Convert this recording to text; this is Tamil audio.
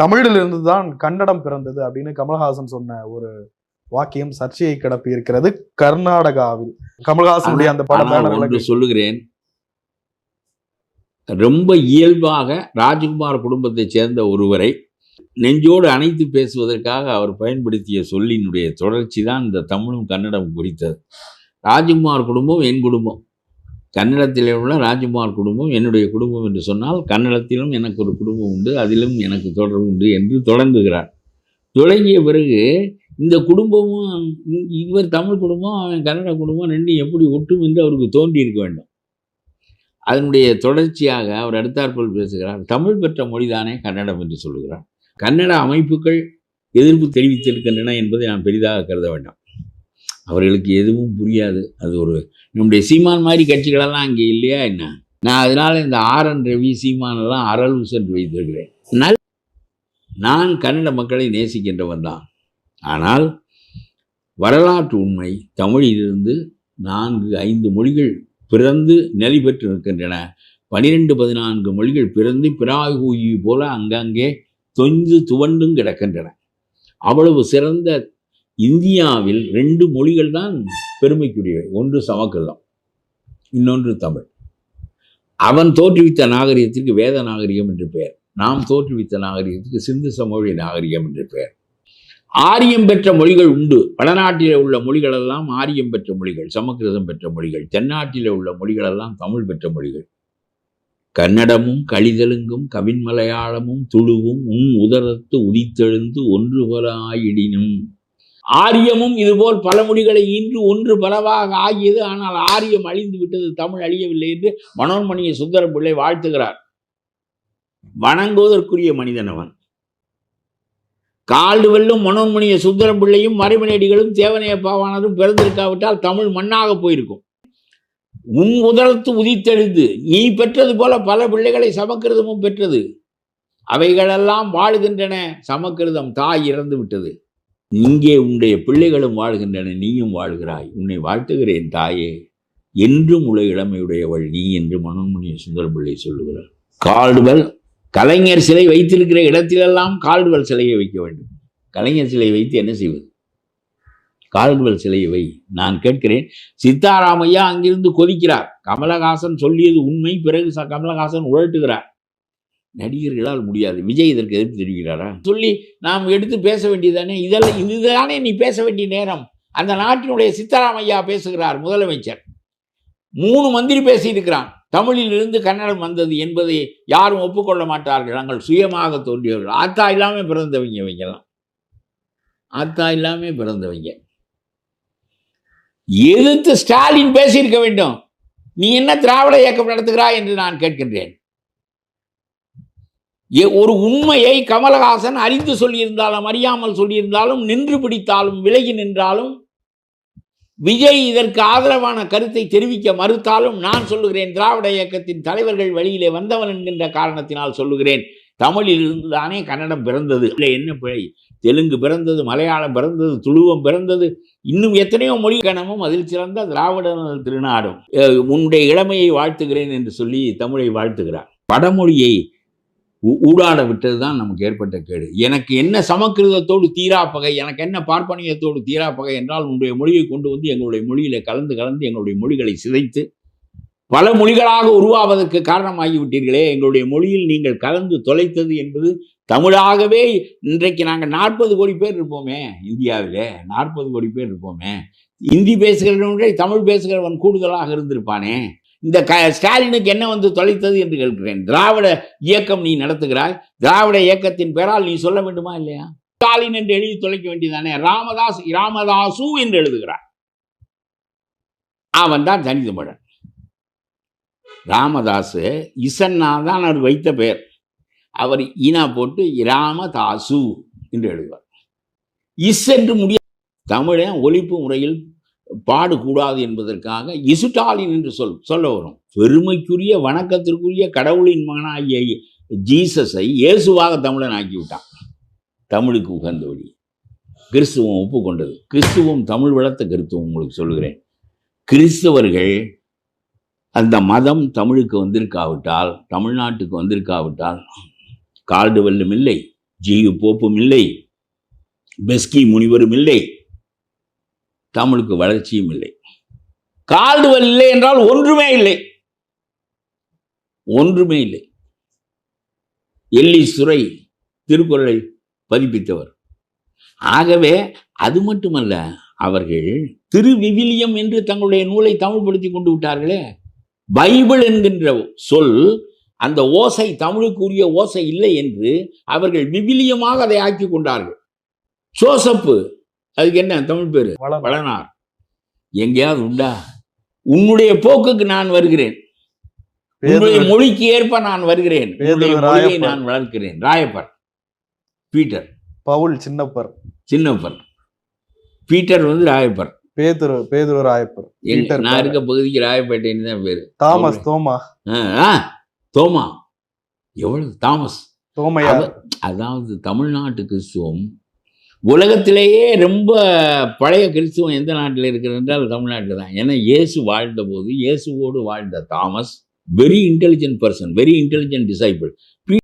தமிழிலிருந்து தான் கன்னடம் பிறந்தது அப்படின்னு கமல்ஹாசன் சொன்ன ஒரு வாக்கியம் சர்ச்சையை கிளப்பி இருக்கிறது கர்நாடகாவில். கமல்ஹாசனுடைய அந்த பட ஆனால் ஒன்று பேனர்களை சொல்லுகிறேன். ரொம்ப இயல்பாக ராஜ்குமார் குடும்பத்தைச் சேர்ந்த ஒருவரை நெஞ்சோடு அணைத்து பேசுவதற்காக அவர் பயன்படுத்திய சொல்லினுடைய தொடர்ச்சி தான் இந்த தமிழும் கன்னடம் குறித்தது ராஜ்குமார் குடும்பம் என் குடும்பம். கன்னடத்தில் உள்ள ராஜ்குமார் குடும்பம் என்னுடைய குடும்பம் என்று சொன்னால் கன்னடத்திலும் எனக்கு ஒரு குடும்பம் உண்டு அதிலும் எனக்கு தொடர்பு உண்டு என்று தொடங்குகிறார். தொடங்கிய பிறகு இந்த குடும்பமும் இவர் தமிழ் குடும்பம் அவன் கன்னட குடும்பம் ரெண்டும் எப்படி ஒட்டும் என்று அவருக்கு தோன்றி இருக்க வேண்டும். அதனுடைய தொடர்ச்சியாக அவர் அடுத்தாற்போல் பேசுகிறார் தமிழ் பெற்ற மொழிதானே கன்னடம் என்று சொல்லுகிறார். கன்னட அமைப்புகள் எதிர்ப்பு தெரிவித்திருக்கின்றன என்பதை நான் பெரிதாக கருத வேண்டாம். அவர்களுக்கு எதுவும் புரியாது. அது ஒரு நம்முடைய சீமான் மாதிரி கட்சிகளெல்லாம் அங்கே இல்லையா என்ன? நான் அதனால் இந்த ஆர் என் ரவி சீமானெல்லாம் எல்லாம் சென்று வைத்திருக்கிறேன். நல் நான் கன்னட மக்களை நேசிக்கின்றவன் தான். ஆனால் வரலாற்று உண்மை தமிழிலிருந்து நான்கு ஐந்து மொழிகள் பிறந்து நிலை பெற்று நிற்கின்றன பனிரெண்டு பதினான்கு மொழிகள் பிறந்து பிராகுயி போல அங்கங்கே தொய்ந்து துவண்டும் கிடக்கின்றன. அவ்வளவு சிறந்த இந்தியாவில் ரெண்டு மொழிகள் தான் பெருமைக்குரியவை. ஒன்று சமக்கிருதம் இன்னொன்று தமிழ். அவன் தோற்றுவித்த நாகரிகத்திற்கு வேத நாகரிகம் என்று பெயர். நாம் தோற்றுவித்த நாகரிகத்துக்கு சிந்து சமவெளி நாகரிகம் என்று பெயர். ஆரியம் பெற்ற மொழிகள் உண்டு. வடநாட்டில் உள்ள மொழிகளெல்லாம் ஆரியம் பெற்ற மொழிகள் சமக்கிருதம் பெற்ற மொழிகள் தென்னாட்டில் உள்ள மொழிகளெல்லாம் தமிழ் பெற்ற மொழிகள். கன்னடமும் கழிதலுங்கும் கவின் மலையாளமும் துளுவும் உன் உதரத்து உதித்தெழுந்து ஒன்று போல ஆயிடினும். ஆரியமும் இதுபோல் பல மொழிகளை இன்று ஒன்று பலவாக ஆகியது ஆனால் ஆரியம் அழிந்து விட்டது தமிழ் அழியவில்லை என்று மனோன்மணிய சுந்தர பிள்ளை வாழ்த்துகிறார். வணங்குவதற்குரிய மனிதன் அவன். கால்டு வெல்லும் மனோன்மணிய சுந்தர பிள்ளையும் மறைமனேடிகளும் தேவனைய பாவானதும் பிறந்திருக்காவிட்டால் தமிழ் மண்ணாக போயிருக்கும். உன் உதரத்து உதித்தெழுந்து நீ பெற்றது போல பல பிள்ளைகளை சமக்கிருதமும் பெற்றது. அவைகளெல்லாம் வாழுகின்றன சமக்கிருதம் தாய் இறந்து விட்டது இங்கே உன்னுடைய பிள்ளைகளும் வாழ்கின்றன நீயும் வாழ்கிறாய். உன்னை வாழ்த்துகிறேன் தாயே. என்றும் உள்ள இளமையுடையவள் நீ என்று மனோன்மணிய சுந்தரம் பிள்ளை சொல்லுகிறார் கால்டுவெல் கலைஞர் சிலை வைத்திருக்கிற இடத்திலெல்லாம் கால்டுவெல் சிலையை வைக்க வேண்டும். கலைஞர் சிலை வைத்து என்ன செய்வது? கால்டுவெல் சிலையை வை. நான் கேட்கிறேன் சித்தாராமையா அங்கிருந்து கொதிக்கிறார். கமலஹாசன் சொல்லியது உண்மை பிறகு ச- கமலஹாசன் உழட்டுகிறார். நடிகர்களால் முடியாது. விஜய் இதற்கு எதிர்ப்பு தெரிவிக்கிறாரா? சொல்லி நாம் எடுத்து பேச வேண்டியதானே இதெல்லாம் இதுதானே நீ பேச வேண்டிய நேரம்? அந்த நாட்டினுடைய சித்தராமையா பேசுகிறார் முதலமைச்சர். மூணு மந்திரி பேசியிருக்கிறான். தமிழிலிருந்து கன்னடம் வந்தது என்பதை யாரும் ஒப்புக்கொள்ள மாட்டார்கள். நாங்கள் சுயமாக தோன்றியவர்கள். ஆத்தா இல்லாமல் பிறந்தவங்க இவங்கெல்லாம். ஆத்தா இல்லாமல் பிறந்தவங்க. எதிர்த்து ஸ்டாலின் பேசியிருக்க வேண்டும். நீ என்ன திராவிட இயக்கம் நடத்துகிறாய் என்று நான் கேட்கின்றேன். ஒரு உண்மையை கமலஹாசன் அறிந்து சொல்லியிருந்தாலும் அறியாமல் சொல்லியிருந்தாலும் நின்று பிடித்தாலும் விலகி நின்றாலும் விஜய் இதற்கு ஆதரவான கருத்தை தெரிவிக்க மறுத்தாலும் நான் சொல்லுகிறேன் திராவிட இயக்கத்தின் தலைவர்கள் வழியிலே வந்தவன் என்கின்ற காரணத்தினால் சொல்லுகிறேன். தமிழில் இருந்து தானே கன்னடம் பிறந்தது. இல்லை என்ன பிழை? தெலுங்கு பிறந்தது மலையாளம் பிறந்தது துளுவம் பிறந்தது இன்னும் எத்தனையோ மொழி கணமும் அதில் சிறந்த திராவிட திருநாடும். உன்னுடைய இளமையை வாழ்த்துகிறேன் என்று சொல்லி தமிழை வாழ்த்துகிறார். வடமொழியை ஊடாட விட்டது தான் நமக்கு ஏற்பட்ட கேடு. எனக்கு என்ன சமக்கிருதத்தோடு தீராப்பகை எனக்கு என்ன பார்ப்பனியத்தோடு தீராப்பகை என்றால் உன்னுடைய மொழியை கொண்டு வந்து எங்களுடைய மொழியில் கலந்து கலந்து எங்களுடைய மொழிகளை சிதைத்து பல மொழிகளாக உருவாவதற்கு காரணமாகிவிட்டீர்களே. எங்களுடைய மொழியில் நீங்கள் கலந்து தொலைத்தது என்பது தமிழாகவே இன்றைக்கு நாங்கள் நாற்பது கோடி பேர் இருப்போமே இந்தியாவிலே. நாற்பது கோடி பேர் இருப்போமே. இந்தி பேசுகிறவனை தமிழ் பேசுகிறவன் கூடுதலாக இருந்திருப்பானே. இந்த க ஸ்டாலினுக்கு என்ன வந்து தொலைத்தது என்று கேட்கிறேன் திராவிட இயக்கம் நீ நடத்துகிறாய் திராவிட இயக்கத்தின் பெயரால் நீ சொல்ல வேண்டுமா இல்லையா? ஸ்டாலின் என்று எழுதி தொலைக்க வேண்டியதானே? ராமதாஸ் ராமதாசு என்று எழுதுகிறார். அவன் தான் தனிதமிழன் ராமதாசு இசன்னா தான் அவர் வைத்த பெயர். அவர் ஈனா போட்டு ராமதாசு என்று எழுதுவார். இஸ் என்று முடிய தமிழன் ஒழிப்பு முறையில் பாடக்கூடாது என்பதற்காக இசுட்டாலின் என்று சொல் சொல்ல வரும். பெருமைக்குரிய வணக்கத்திற்குரிய கடவுளின் மகனாகிய ஜீசஸை இயேசுவாக தமிழன் ஆக்கிவிட்டான். தமிழுக்கு உகந்த வழி. கிறிஸ்துவம் ஒப்புக்கொண்டது. கிறிஸ்துவம் தமிழ் வளர்த்த கிறிஸ்துவம் உங்களுக்கு சொல்கிறேன் கிறிஸ்தவர்கள் அந்த மதம் தமிழுக்கு வந்திருக்காவிட்டால் தமிழ்நாட்டுக்கு வந்திருக்காவிட்டால் கால்டுவெல்லும் இல்லை ஜியு போப்பும் இல்லை பெஸ்கி முனிவரும் இல்லை தமிழுக்கு வளர்ச்சியும் இல்லை. கால்டுவல் இல்லை என்றால் ஒன்றுமே இல்லை. ஒன்றுமே இல்லை. எல்லி சுரை திருக்குறளை பதிப்பித்தவர். ஆகவே அது மட்டுமல்ல அவர்கள் திருவிவிலியம் என்று தங்களுடைய நூலை தமிழ்படுத்தி கொண்டு விட்டார்களே. பைபிள் என்கின்ற சொல் அந்த ஓசை தமிழுக்குரிய ஓசை இல்லை என்று அவர்கள் விவிலியமாக அதை ஆக்கி கொண்டார்கள். சோசப்பு அதுக்கு என்ன தமிழ் பேரு? வளனார் எங்கேயாவது உண்டா? உன்னுடைய போக்குக்கு நான் வருகிறேன். உன்னுடைய மொழிக்கு ஏற்ப நான் வருகிறேன். உன்னுடைய மொழியை. நான் வளர்க்கிறேன். Rayappar Peter. Paul Chinnappar. Chinnappar. Peter வந்து ராயப்பர். பேதுரு பேதுரு ராயப்பர். நான் இருக்க பகுதிக்கு ராயப்பேட்டைன்னு தான் பேரு. தாமஸ் தோமா. தோமா. எவ்வளவு? தாமஸ். தோமையார். அவ- அதாவது தமிழ்நாட்டு கிறிஸ்துவம் உலகத்திலேயே ரொம்ப பழைய கிறிஸ்துவம் எந்த நாட்டில் இருக்கிறது என்றால் தமிழ்நாட்டில் தான். ஏன்னா இயேசு வாழ்ந்த போது இயேசுவோடு வாழ்ந்த Thomas very intelligent person very intelligent disciple